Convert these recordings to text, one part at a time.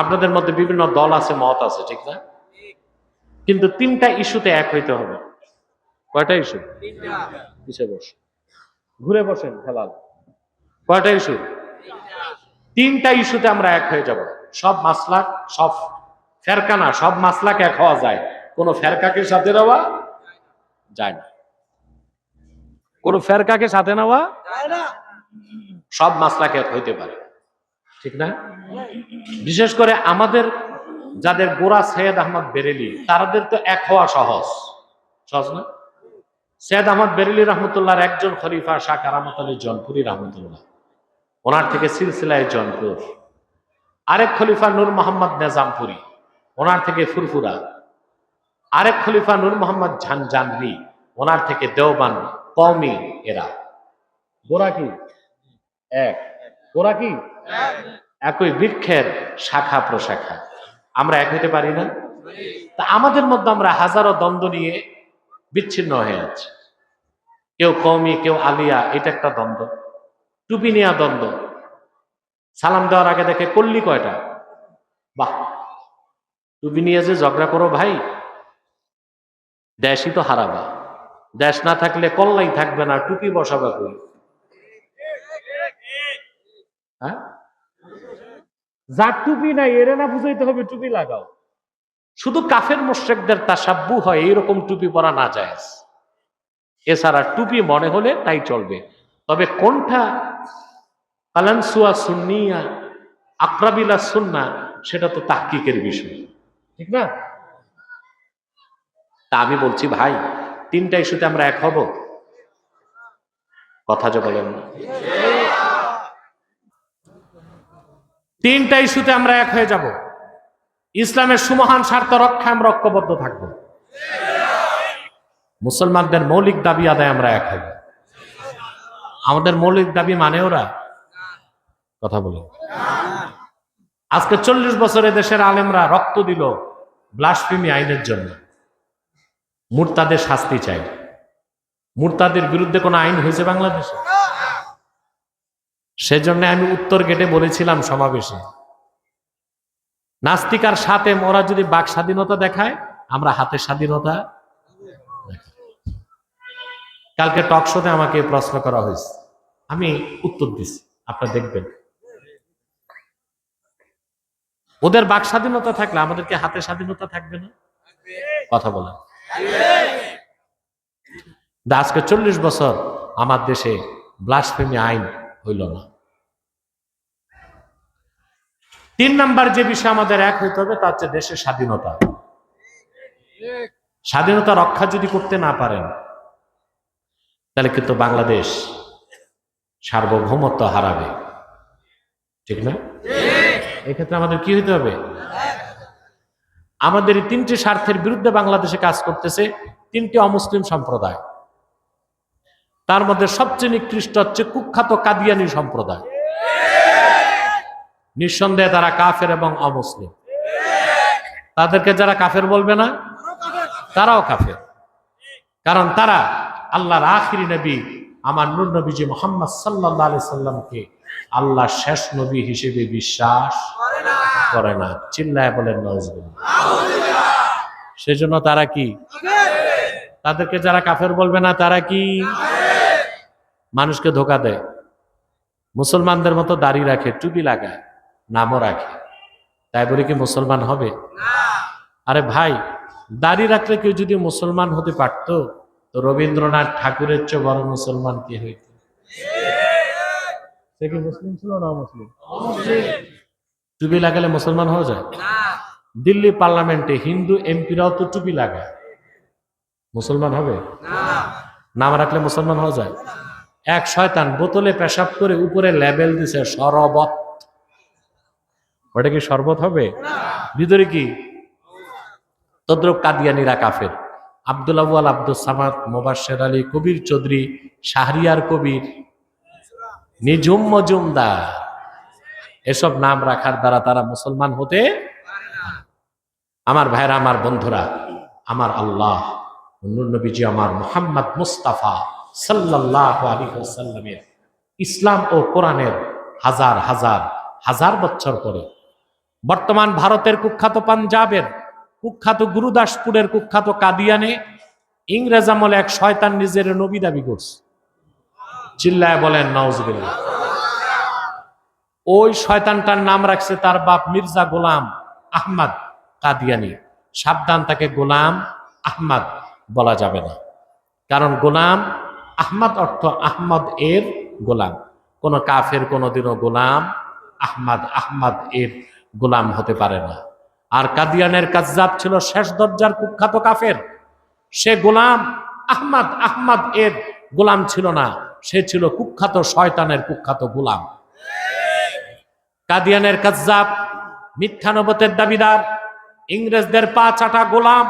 আপনাদের মধ্যে বিভিন্ন দল আছে মত আছে ঠিক না? কিন্তু তিনটা ইস্যুতে এক হইতে হবে। কয়টা ইস্যু? পিছিয়ে বস। ঘুরে বসেন হেলাল। কয়টা ইস্যু? তিনটা ইস্যুতে আমরা এক হয়ে যাব। সব মাসলাক সব ফেরকানা সব মাসলাক এক হওয়া যায়। কোন ফেরকাকে সাথে নেওয়া যায় না। কোন ফেরকাকে সাথে নেওয়া সব মাসলাক এক হইতে পারে। ঠিক না? বিশেষ করে আমাদের যাদের গোড়া সৈয়দ আহমদ বেরেলি তাদের তো এক হওয়া সহজ। সহজ না? সৈয়দ আহমদ বেরেলি রহমতুল্লাহর একজন খলিফা, শাহ কারামত আলী জনপুরি রহমতুল্লাহ। ওনার থেকে সিলসিলায় জনপুর। আরেক খলিফা নূর মোহাম্মদ নেজামপুরি, ওনার থেকে ফুরফুরা। আরেক খলিফা নূর মোহাম্মদ ঝানজানরি ওনার থেকে দেওবান, কওমি এরা। গোরা কি? এক। গোরা কি? একই বৃক্ষের শাখা প্রশাখা। আমরা এক হইতে পারি না? তা আমাদের মধ্যে আমরা হাজারো দ্বন্দ্ব নিয়ে বিচ্ছিন্ন হয়ে আছি। কেউ কৌমি কেউ আলিয়া, এটা একটা দ্বন্দ্ব। টুপি নেওয়া দ্বন্দ্ব। সালাম দেওয়ার আগে দেখে করলি কয়টা? বাহ! টুপি নিয়ে যে ঝগড়া করো ভাই, দেশই তো হারাবা। দেশ না থাকলে কল্লাই থাকবে না, টুপি বসাবে কই? হ্যাঁ? যার টুপি নাই এরে না বুঝাইতে হবে টুপি লাগাও। শুধু কাফের মোশেকদের তাসাব্বু হয় এইরকম টুপি পরা না যায়। এছাড়া টুপি মনে হলে তাই চলবে। তবে কোনটা? কালানসুয়া সুন্নিয়া আকরাবিলা সুন্না সেটা তো তাহকিকের বিষয়। ঠিক না? তা আমি বলছি ভাই তিনটা ইস্যুতে আমরা এক হব। কথা যে বলেন না। তিনটা ইস্যুতে আমরা এক হয়ে যাব। ইসলামের সুমহান স্বার্থ রক্ষা আমরা ঐক্যবদ্ধ থাকব। মুসলমানদের মৌলিক দাবি আদায় আমরা এক হব আমাদের মৌলিক দাবি মানে ওরা? কথা বলুন। আজকে চল্লিশ বছরে দেশের আলেমরা রক্ত দিল ব্লাসফেমি আইনের জন্য। মুরতাদের শাস্তি চাই। মুরতাদের বিরুদ্ধে কোনো আইন হয়েছে বাংলাদেশে? সেজন্য আমি উত্তর গেটে বলেছিলাম সমাবেশে। নাস্তিকার সাথে ওরা যদি বাক স্বাধীনতা দেখায়, আমরা হাতের স্বাধীনতা। কালকে টক শোতে আমাকে প্রশ্ন করা হয়েছে। আমি উত্তর দিছি, আপনারা দেখবেন। ওদের বাক স্বাধীনতা থাকলে আমাদেরকে হাতে স্বাধীনতা থাকবে না? কথা বলেন। আজকে চল্লিশ বছর আমার দেশে ব্লাসফেমি আইন হইল না। তিন নাম্বার যে বিষয় আমাদের এক হইতে হবে তা হচ্ছে দেশের স্বাধীনতা। স্বাধীনতা রক্ষা যদি করতে না পারেন, তাহলে কিন্তু বাংলাদেশ সার্বভৌমত্ব হারাবে। ঠিক না? এক্ষেত্রে আমাদের কি হইতে হবে? আমাদের এই তিনটি স্বার্থের বিরুদ্ধে বাংলাদেশে কাজ করতেছে তিনটি অমুসলিম সম্প্রদায়। তার মধ্যে সবচেয়ে নিকৃষ্ট হচ্ছে কুখ্যাত কাদিয়ানি সম্প্রদায়। নিঃসন্দেহে তারা কাফের এবং অমুসলিম। তাদেরকে যারা কাফের বলবে না, তারাও কাফের। কারণ তারা আল্লাহর আখিরি নবী, আমার নূর নবীজি মোহাম্মদ সাল্লাহ আলি সাল্লামকে আল্লাহ শেষ নবী হিসেবে বিশ্বাস করে না। চিল্লায় বলেন সেজন্য তারা কি? তাদেরকে যারা কাফের বলবে না, তারা কি? মানুষকে ধোকা দেয়। মুসলমানদের মতো দাড়ি রাখে, টুপি লাগায়। নামও রাখে। তাই বলে কি মুসলমান হবে? আরে ভাই, দাড়ি রাখলে কেউ যদি মুসলমান হতে পারত, তো রবীন্দ্রনাথ ঠাকুরের চেয়ে বড় মুসলমান কি হইত? সে কি মুসলিম ছিল না মুসলিম টুপি লাগালে মুসলমান হয়ে যায়? দিল্লি পার্লামেন্টে হিন্দু এমপিরাও তো টুপি লাগায়। মুসলমান হবে? নাম রাখলে মুসলমান হয়ে যায়? এক শয়তান বোতলে পেশাব করে উপরে লেবেল দিছে শরবত ওটা কি শরবত হবে? ভিতরে কি? তদ্রুপ কাদিয়ানিরা কাফের। আব্দুল আবুয়াল আব্দুল সামাদ, মোবাশের আলী, কবির চৌধুরী, শাহরিয়ার কবির নিজুম মজুমদার। এসব নাম রাখার দ্বারা তারা মুসলমান হতে আমার ভাইরা, আমার বন্ধুরা, আমার আল্লাহ নবীজি, আমার মোহাম্মদ মুস্তাফা সাল্লাহ ইসলাম ও কোরআনের হাজার হাজার হাজার বছর পরে বর্তমান ভারতের কুখ্যাত পাঞ্জাবের কুখ্যাত গুরুদাসপুরের কুখ্যাত কাদিয়ানে ইংরেজ আমলে এক শয়তান নিজের নবী দাবি করছে। চিল্লায় বলেন নওজবিল্লাহ ওই শয়তানটার নাম রাখছে তার বাপ মির্জা গোলাম আহমদ কাদিয়ানি। সাবধান, তাকে গোলাম আহমদ বলা যাবে না। কারণ গোলাম আহমদ অর্থ আহমদ এর গোলাম। কোন কাফের কোনোদিনও গোলাম আহমদ আহমদ এর গোলাম হতে পারে না। আর কাদিয়ানের কাজ্জাব ছিল শেষ দরজার কুখ্যাত কাফের। সে গোলাম, আহমদ আহমদ এর গোলাম ছিল না। সে ছিল কুখ্যাত শয়তানের কুখ্যাত গোলাম। কাদিয়ানের কাজ্জাব মিথ্যানবতের দাবিদার। ইংরেজদের পা চাটা গোলাম।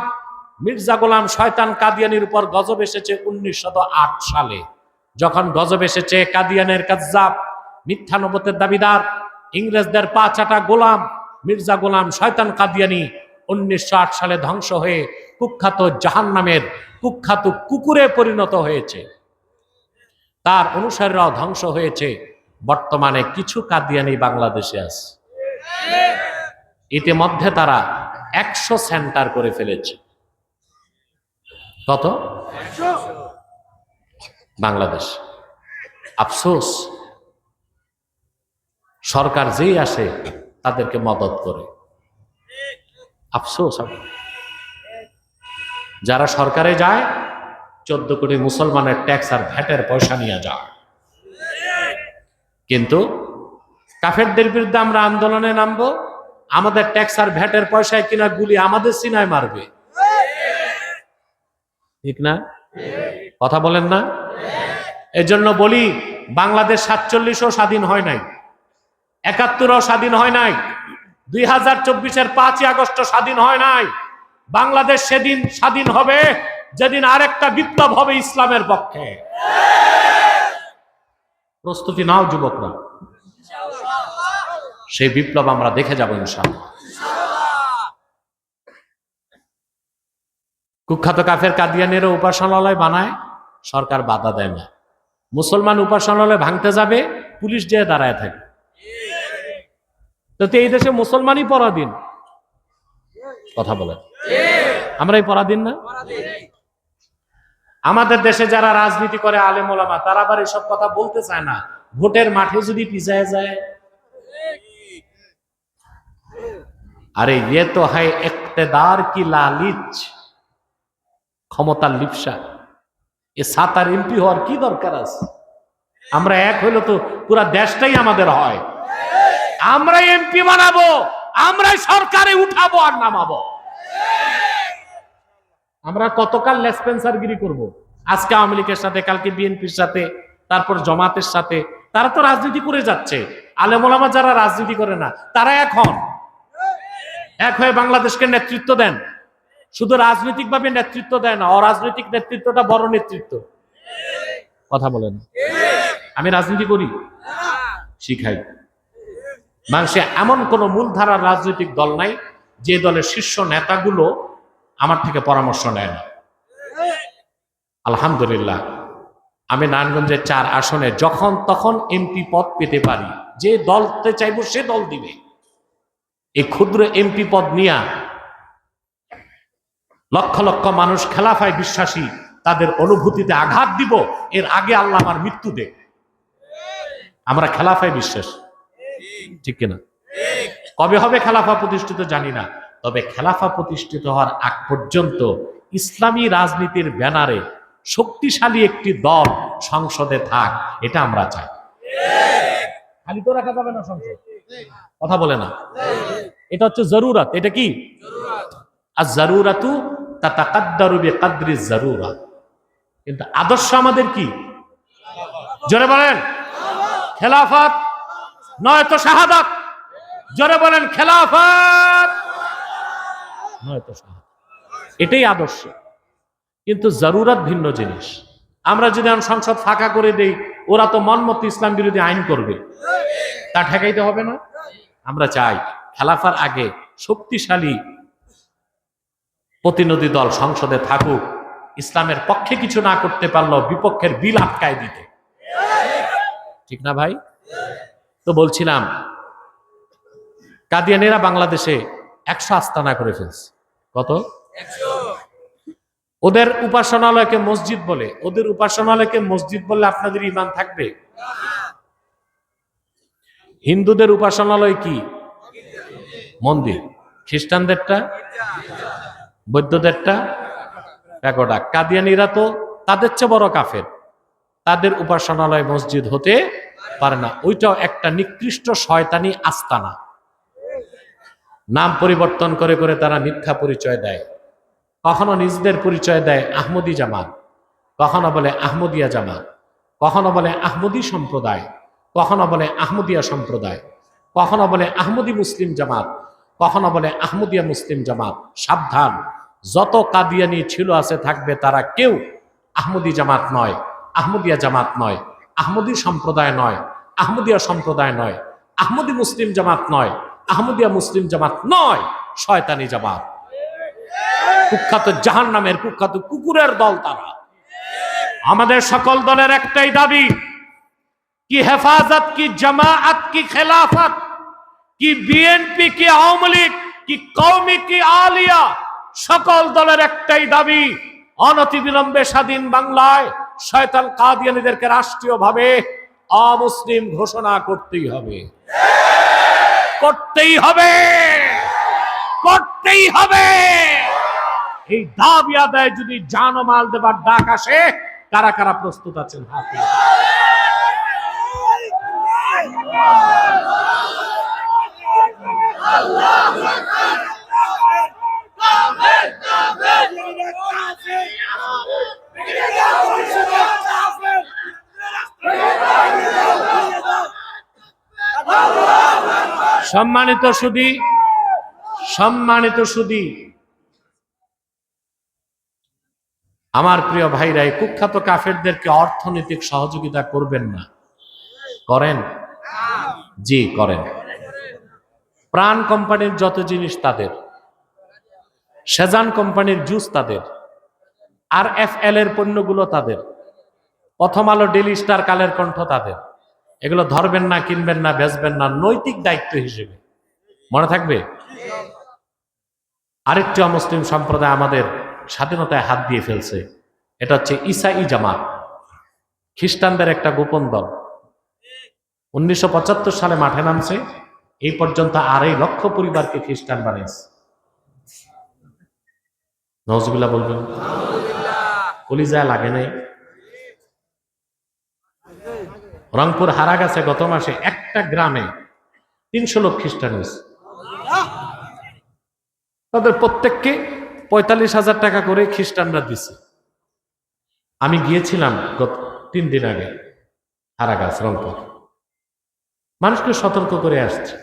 মির্জা গোলাম শয়তান কাদিয়ানির উপর গজব এসেছে উনিশশো আট সালে। যখন গজব এসেছে কাদিয়ানের কাজ্জাব মিথ্যানবতের দাবিদার ইংরেজদের পা চাটা গোলাম, মির্জা গোলাম শয়তান কাদিয়ানি উনিশশো সালে ধ্বংস হয়ে কুখ্যাত জাহান নামের কুখ্যাত কুকুরে পরিণত হয়েছে। তার অনুসারীরাও ধ্বংস হয়েছে। বর্তমানে কিছু কাদিয়ানি বাংলাদেশে আছে। ইতিমধ্যে তারা একশো সেন্টার করে ফেলেছে। কত? বাংলাদেশ। আফসোস। সরকার যেই আসে, তাদেরকে মদত করে। আফসোস যারা সরকারে যায়, চোদ্দ কোটি মুসলমানের ট্যাক্স আর ভ্যাটের পয়সা নিয়ে যায়। কিন্তু কাফেরদের বিরুদ্ধে আমরা আন্দোলনে নামবো, আমাদের ট্যাক্স আর ভ্যাটের পয়সায় কিনা গুলি আমাদের সিনায় মারবে। ঠিক না? কথা বলেন না? এজন্য বলি, বাংলাদেশ সাতচল্লিশও স্বাধীন হয় নাই। একাত্তরও স্বাধীন হয় নাই। দুই হাজার চব্বিশের পাঁচই আগস্ট স্বাধীন হয় নাই। বাংলাদেশ সেদিন স্বাধীন হবে, যেদিন আরেকটা বিপ্লব হবে ইসলামের পক্ষে। প্রস্তুতি নাও যুবকরা। সেই বিপ্লব আমরা দেখে যাব ইনশাআল্লাহ। কুখ্যাত কাফের কাদিয়ানের উপাসনালয় বানায়, সরকার বাধা দেয় না। মুসলমান উপাসনালয় ভাঙতে যাবে, পুলিশ যেয়ে দাঁড়ায় থাকে তো তো এই দেশে মুসলমানই পরাধীন, কথা বলে আমরাই পরাধীন না? আমাদের দেশে যারা রাজনীতি করে, আলেম ওলামা, তারা আবার এসব কথা বলতে চায় না। ভোটের মাঠে যদি পিছায় যায়। আরে ইয়ে তো হয় ইকতেদার কি লালিচ। ক্ষমতার লিপসা। এ সাতার এমপি হওয়ার কি দরকার আছে? আমরা এক হইলে তো পুরা দেশটাই আমাদের হয়। আমরা এমপি বানাবো, আমরাই সরকারে উঠাবো আর নামাবো। আমরা কতকাল লেসপেন্সারগিরি করব? আজকে আওয়ামী লীগের সাথে, কালকে বিএনপির সাথে, তারপর জমাতের সাথে। তারা তো রাজনীতি করে যাচ্ছে। আলেমোলামা যারা রাজনীতি করে না, তারা এখন এক হয়ে বাংলাদেশকে নেতৃত্ব দেন। শুধু রাজনৈতিকভাবে নেতৃত্ব দেয় না, অরাজনৈতিক নেতৃত্বটা বড় নেতৃত্ব। কথা বলেন। আমি রাজনীতি করি। শিখাই। মানুষে এমন কোন মূলধারার রাজনৈতিক দল নাই, যে দলের শীর্ষ নেতাগুলো আমার থেকে পরামর্শ নেয় না। আলহামদুলিল্লাহ, আমি নারায়ণগঞ্জের চার আসনে যখন তখন এমপি পদ পেতে পারি, যে দলতে চাইব সে দল দিবে। এই ক্ষুদ্র এমপি পদ নিয়া লক্ষ লক্ষ মানুষ খেলাফায় বিশ্বাসী, তাদের অনুভূতিতে আঘাত দিব, এর আগে আল্লাহ আমার মৃত্যু দে আমরা খেলাফায় বিশ্বাস। ঠিক কিনা? কবে হবে খেলাফা প্রতিষ্ঠিত জানি না, তবে খেলাফা প্রতিষ্ঠিত হওয়ার আগ পর্যন্ত ইসলামী রাজনীতির ব্যানারে শক্তিশালী একটি দল সংসদে থাক, এটা আমরা চাই। খালি তো রাখা যাবে না সংসদ। কথা বলে না। এটা হচ্ছে জরুরত, এটা কি? আর জরুরাতু তাতাকাদ্দারু বিকাদ্রি জরুরা। কিন্তু আদর্শ আমাদের কি? জোরে বলেন। খেলাফত নয় তো শাহাদাত। জোরে বলেন, খেলাফত। নয় তো শাহাদাত। এটাই আদর্শ। কিন্তু জরুরত ভিন্ন জিনিস। আমরা যদি এখন সংসদ ফাঁকা করে দেই, ওরা তো মনমত ইসলাম বিরোধী আইন করবে। তা ঠেকাইতে হবে না? আমরা চাই খেলাফার আগে শক্তিশালী প্রতিনিধি দল সংসদে থাকুক। ইসলামের পক্ষে কিছু না করতে পারলেও বিপক্ষের বিল আটকায় দিতে। ঠিক না ভাই? তো বলছিলাম, কাদিয়ানিরা বাংলাদেশে একশো আস্তানা করে ফেলছে। কত? ওদের উপাসনালয়কে মসজিদ বলে, ওদের উপাসনালয়কে মসজিদ বললে আপনাদের ইমান থাকবে? হিন্দুদের উপাসনালয় কি? মন্দির। খ্রিস্টানদেরটা? বৌদ্ধদেরটা? প্যাকোডা কাদিয়ানিরা তো তাদের চেয়ে বড় কাফের। তাদের উপাসনালয় মসজিদ হতে পারে না। ওইটাও একটা নিকৃষ্ট শয়তানি আস্তানা। নাম পরিবর্তন করে করে তারা মিথ্যা পরিচয় দেয়। কখনো নিজেদের পরিচয় দেয় আহমদি জামাত। কখনো বলে আহমদিয়া জামাত। কখনো বলে আহমদি সম্প্রদায়। কখনো বলে আহমদিয়া সম্প্রদায়। কখনো বলে আহমদি মুসলিম জামাত। কখনো বলে আহমদিয়া মুসলিম জামাত। সাবধান। যত কাদিয়ানি ছিল আছে থাকবে তারা কেউ আহমদি জামাত নয়, আহমদিয়া জামাত নয়। আহমদি সম্প্রদায় নয়, আহমদিয়া সম্প্রদায় নয়, আহমদি মুসলিম জামাত নয়, আহমদিয়া মুসলিম জামাত নয়, শয়তানি জামাত। কুখ্যাত জাহান নামের কুখ্যাত কুকুরের দল তারা। আমাদের সকল দলের একটাই দাবি, কি হেফাজত, কি জামাত কি খেলাফত, কি বিএনপি, কি আওয়ামী লীগ, কি কৌমি কি আলিয়া, সকল দলের একটাই দাবি, অনতিবিলম্বে স্বাধীন বাংলায় শয়তান কাদিয়ানীদেরকে রাষ্ট্রীয়ভাবে অমুসলিম ঘোষণা করতেই হবে। করতেই হবে! করতেই হবে! এই দাবি আদায় যদি জানমাল দেবার ডাক আসে, কারা কারা প্রস্তুত আছেন হাতে সম্মানিত সুদী সম্মানিত সুদী আমার প্রিয় ভাইরা, এই কুখ্যাত কাফেরদেরকে অর্থনৈতিক সহযোগিতা করবেন না। করেন? জি, করেন। প্রাণ কোম্পানির যত জিনিস তাদের, সেজান কোম্পানির জুস তাদের, আর এফ এল এর পণ্যগুলো তাদের, প্রথম আলো ডেলি স্টার কালের কণ্ঠ তাদের। এগুলো ধরবেন না, কিনবেন না, বেচবেন না, নৈতিক দায়িত্ব হিসেবে। মনে থাকবে? আরেকটি অমুসলিম সম্প্রদায় আমাদের স্বাধীনতায় হাত দিয়ে ফেলছে। এটা হচ্ছে ইসাই জামাত। খ্রিস্টানদের একটা গোপন দল। উনিশশো পঁচাত্তর সালে মাঠে নামছে। এই পর্যন্ত আড়াই লক্ষ পরিবারকে খ্রিস্টান বানিয়েছে। নজবিল্লা বলবেন। কলিজায় লাগে নাই। রংপুর হারা গেছে গত মাসে একটা গ্রামে তিনশো লোক খ্রিস্টান হয়েছে। তাদের প্রত্যেককে পঁয়তাল্লিশ হাজার টাকা করে খ্রিস্টানরা দিছে। আমি গিয়েছিলাম গত তিন দিন আগে হারাগাছ, রংপুর। মানুষকে সতর্ক করে আসছে।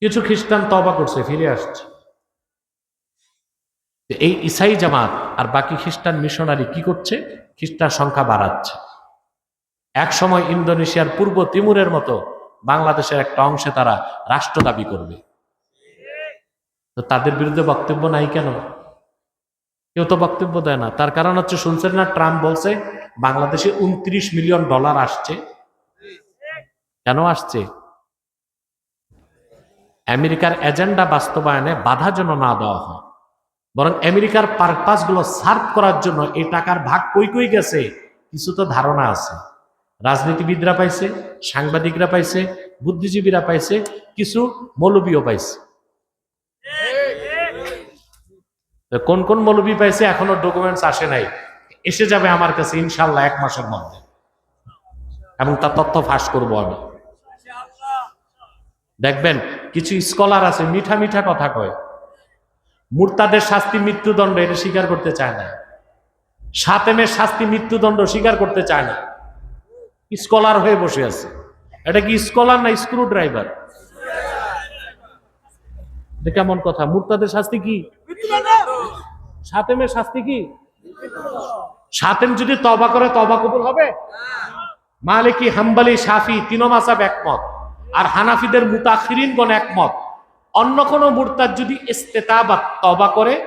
কিছু খ্রিস্টান তবা করছে, ফিরে আসছে। এই ইসাই জামাত আর বাকি খ্রিস্টান মিশনারি কি করছে? খ্রিস্টান সংখ্যা বাড়াচ্ছে। এক সময় ইন্দোনেশিয়ার পূর্ব তিমুরের মতো বাংলাদেশের একটা অংশে তারা রাষ্ট্র দাবি করবে। তো তাদের বিরুদ্ধে বক্তব্য নাই কেন? কেউ তো বক্তব্য দেয় না। তার কারণ হচ্ছে, শুনছেন না, ট্রাম্প বলছে, বাংলাদেশে উনত্রিশ মিলিয়ন ডলার আসছে। কেন আসছে? আমেরিকার এজেন্ডা বাস্তবায়নে বাধা যেন না দেওয়া হয়, বরং আমেরিকার পারপাসগুলো সার্ভ করার জন্য এই টাকার ভাগ কই কই গেছে, কিছু তো ধারণা আছে। রাজনীতিবিদরা পাইছে, সাংবাদিকরা পাইছে, বুদ্ধিজীবীরা পাইছে, কিছু মৌলবীও পাইছে। কোন কোন মৌলবী পাইছে এখনও ডকুমেন্টস আসে নাই, এসে যাবে আমার কাছে ইনশাল্লাহ এক মাসের মধ্যে। এবং তার তথ্য ফাঁস করব আমি। দেখবেন, কিছু স্কলার আছে, মিঠা মিঠা কথা কয়। মুরতাদের শাস্তি মৃত্যুদণ্ড, এটা স্বীকার করতে চায় না। সাতেমের শাস্তি মৃত্যুদণ্ড স্বীকার করতে চায় না। স্কলার হয়ে বসে আছে। এটা কি স্কলার না স্ক্রু ড্রাইভার কেমন কথা? মুরতাদের শাস্তি কি? সাতেমের শাস্তি কি? সাতেম যদি তবা করে তবা কবুল হবে? মালিকি, হাম্বালি সাফি তিনমাসাব একমত। আর হানাফিদের মুতাখিরিনগণ একমত। অন্য কোনো মুরতাদ যদি ইস্তেতা বা তবা করে,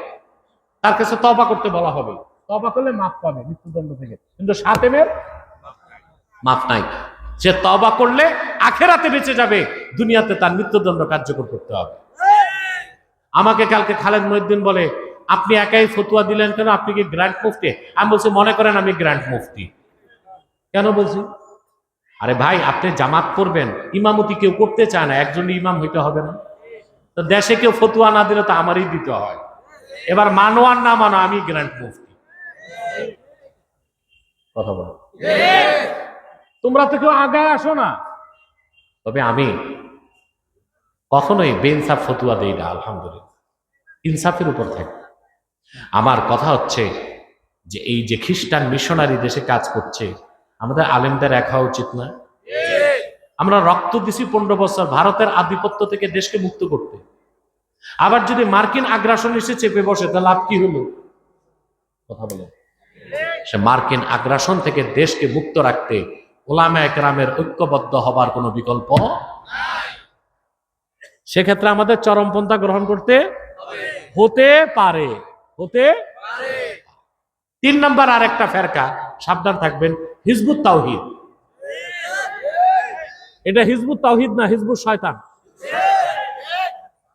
তার কাছে তবা করতে বলা হবে। তবা করলে মাফ পাবে মৃত্যুদণ্ড থেকে। কিন্তু সাতেমের মাফ নাই। সে তবা করলে আখেরাতে বেঁচে যাবে। দুনিয়াতে তার মৃত্যুদণ্ড কার্যকর করতে হবে। আমাকে কালকে খালেদ মহিউদ্দিন বলে, আপনি একাই ফতুয়া দিলেন কেন? আপনি কি গ্র্যান্ড মুফতি আমি বলছি, মনে করেন আমি গ্র্যান্ড মুফতি কেন বলছি? আরে ভাই, আপনি জামাত করবেন। ইমামতি কেউ করতে চায় না। একজন ইমাম হইতে হবে না। তো দেশে কেউ ফতুয়া না দিলে তো আমারই দিতে হয়। এবার মানো আর না মানো, আমি গ্র্যান্ড মুফতি কথা বলো। তোমরা তো কেউ আগায় আসো না। তবে আমি কখনোই বেইনসাফ ফতুয়া দেই না, আলহামদুলিল্লাহ। ইনসাফের উপর থাকি। আমার কথা হচ্ছে যে, এই যে খ্রিস্টান মিশনারি দেশে কাজ করছে, আমাদের আলেমদের রাখা উচিত না। আমরা রক্ত দিছি পনেরো বছর, ভারতের আধিপত্য থেকে দেশকে মুক্ত করতে। আবার যদি মার্কিন আগ্রাসন এসে চেপে বসে তাহলে লাভ কি হলো? কথা বলে। সে মার্কিন আগ্রাসন থেকে দেশকে মুক্ত রাখতে ওলামা একরামের ঐক্যবদ্ধ হবার কোনো বিকল্প সেক্ষেত্রে আমাদের চরমপন্থা গ্রহণ করতে হতে পারে, হতে তিন নম্বর আর একটা ফেরকা, সাবধান থাকবেন, হিজবুত তাওহিদ। এটা হিজবুত তাওহিদ না হিজবুত শয়তান?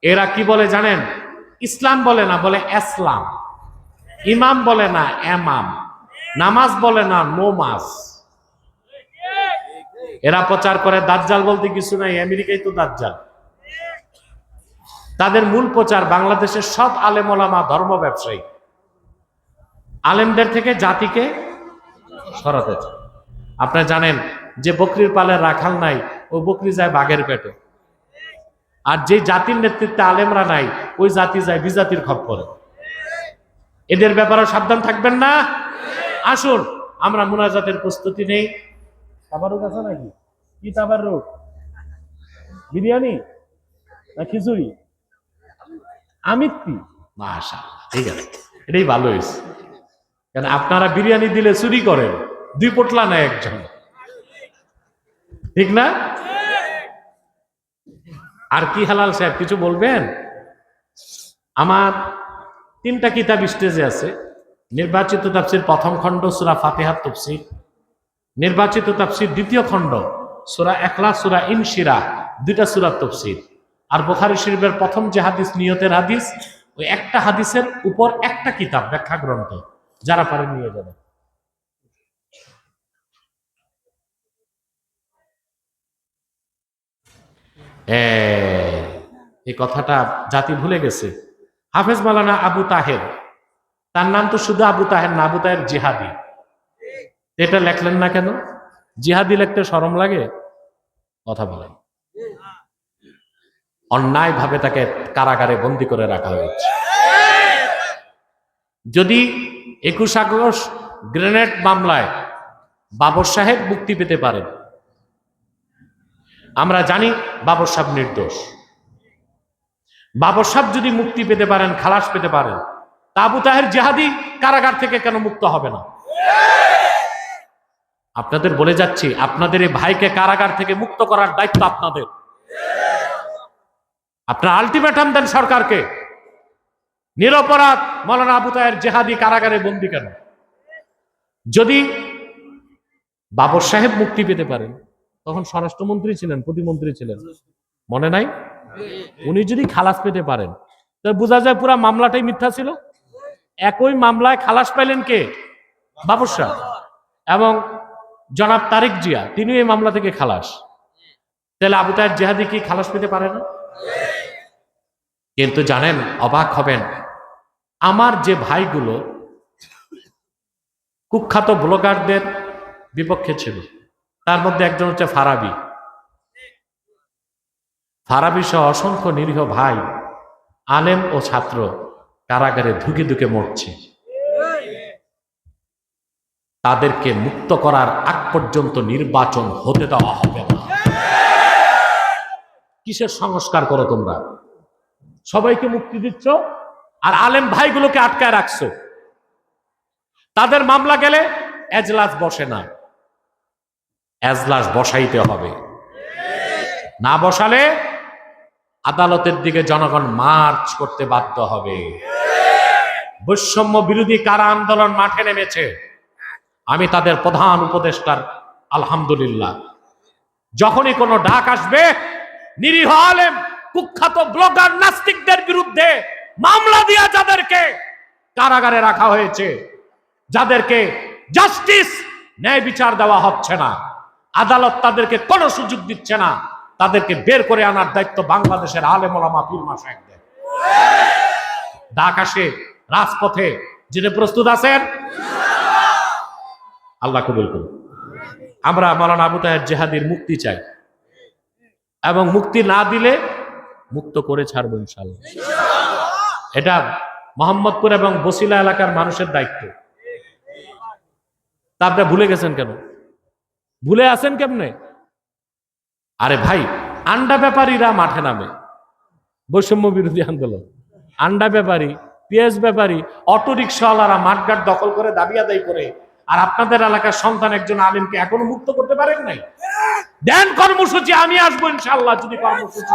এরা কি বলে জানেন? ইসলাম বলে না, বলে এসলাম। ইমাম বলে না এমাম। নামাজ বলে না নোমাজ। এরা প্রচার করে, দাজ্জাল বলতে কিছু নাই আমেরিকায় তো দাজ্জাল। তাদের মূল প্রচার বাংলাদেশের সব আলেম ওলামা ধর্ম ব্যবসায়ী। আলেমদের থেকে জাতিকে সরাতে চায়। আপনারা জানেন যে বকরির পালে রাখাল নাই, ও বকরি যায় বাঘের পেটে। আর যে জাতির নেতৃত্বে আলেমরা নাই, ওই জাতি যায় বিজাতির খপ্পরে। এদের ব্যাপারে সাবধান থাকবেন না? আসুন, আমরা মুনাজাতের প্রস্তুতি নেই। তাবারুক আছে নাকি? কি তাবারুক বিরিয়ানি না খিচুড়ি? আমিত্তি? মাশা ঠিক আছে। এটাই ভালো হয়েছে। কারণ আপনারা বিরিয়ানি দিলে চুরি করেন, দুই পোটলা না একজন। ঠিক না? আর কি হালাল সাহেব, কিছু বলবেন? আমার তিনটা কিতাব স্টেজে আছে। নির্বাচিত তাফসির প্রথম খণ্ড, সুরা ফাতেহার তফসির। নির্বাচিত তাফসির দ্বিতীয় খণ্ড সুরা একলা সুরা ইনশিরা দুইটা সুরা তফসির। আর বোখারি শরীফের প্রথম যে হাদিস নিয়তের হাদিস ওই একটা হাদিসের উপর একটা কিতাব ব্যাখ্যা গ্রন্থ যারা পারে নিয়ে যাবে। এই, কথাটা জাতি ভুলে গেছে। হাফেজ মালানা আবু তাহের তার নাম তো শুধু আবু তাহের না আবু তাহের জিহাদি। এটা লেখলেন না কেন? জিহাদি লিখতে সরম লাগে? কথা বলেন অন্যায় ভাবে তাকে কারাগারে বন্দি করে রাখা হয়েছে। যদি একুশ আগস্ট গ্রেনেড মামলায় বাবর সাহেব মুক্তি পেতে পারেন। আমরা জানি বাবর সাহেব নির্দোষ। বাবর সাহেব যদি মুক্তি পেতে পারেন, খালাস পেতে পারেন তা আবু তাহের জেহাদি কারাগার থেকে কেন মুক্ত হবে না? আপনাদের বলে যাচ্ছি, আপনাদের এই ভাইকে কারাগার থেকে মুক্ত করার দায়িত্ব আপনাদের। আপনার আলটিমেটাম দেন সরকারকে। নিরপরাধ মৌলানা আবু তাহের জেহাদি কারাগারে বন্দি কেন? যদি বাবর সাহেব মুক্তি পেতে পারেন, তখন স্বরাষ্ট্রমন্ত্রী ছিলেন, প্রতিমন্ত্রী ছিলেন। মনে নাই? উনি যদি খালাস পেতে পারেন তাহলে বোঝা যায় পুরো মামলাটাই মিথ্যা ছিল। একই মামলায় খালাস পাইলেন কে? বাবর সাহেব। এবং জনাব তারেক জিয়া তিনি এই মামলা থেকে খালাস। তাহলে আবু তাহের জেহাদি কি খালাস পেতে পারে না? কিন্তু জানেন, অবাক হবেন, আমার যে ভাইগুলো কুখ্যাত ব্লগারদের বিপক্ষে ছিল, তার মধ্যে একজন হচ্ছে ফারাবি। ফারাবি সহ অসংখ্য নিরীহ ভাই, আলেম ও ছাত্র কারাগারে ধুকে ধুকে মরছে। তাদেরকে মুক্ত করার আগ পর্যন্ত নির্বাচন হতে দেওয়া হবে না। কিসের সংস্কার করো তোমরা? সবাইকে মুক্তি দিচ্ছ আর আলেম ভাইগুলোকে আটকায় রাখছো। তাদের মামলা গেলে এজলাস বসে না। এজলাস বসাইতে হবে। না বসালে আদালতের দিকে জনগণ মার্চ করতে বাধ্য হবে। বৈষম্য বিরোধী কারা আন্দোলন মাঠে নেমেছে? আমি তাদের প্রধান উপদেষ্টার, আলহামদুলিল্লাহ। যখনই কোনো ডাক আসবে, নিরীহ আলেম, কুখ্যাত ব্লগার, নাস্তিকদের বিরুদ্ধে মামলা দিয়া যাদেরকে কারাগারে রাখা হয়েছে, যাদেরকে জাস্টিস, ন্যায় বিচার দেওয়া হচ্ছে না, আদালত তাদেরকে কোনো সুযোগ দিচ্ছে না, তাদেরকে বের করে আনার দায়িত্ব বাংলাদেশের আলেম ওলামা পীরমা সাহেবদের ডাক আসে, রাজপথে, যিনি প্রস্তুত আছেন? আল্লাহ কবুল করুন। আমরা মালানা আবু তাহের জেহাদির মুক্তি চাই এবং মুক্তি না দিলে মুক্ত করে ছাড়বো ইনশাল্লাহ এটা মোহাম্মদপুর এবং বসিলা এলাকার মানুষের দায়িত্ব। তা আপনি ভুলে গেছেন কেন? ভুলে আছেন কেমনে? আরে ভাই, আন্ডা ব্যাপারীরা মাঠে নামে। বৈষম্য বিরোধী আন্দোলন। আন্ডা ব্যাপারী পেঁয়াজ ব্যাপারী অটো রিক্সাওয়ালারা মাঠঘাট দখল করে দাবি আদায় করে আর আপনাদের এলাকার সন্তান একজন আলিমকে এখনও মুক্ত করতে পারেন নাই দেন কর্মসূচি, আমি আসব ইনশাল্লাহ যদি কর্মসূচি।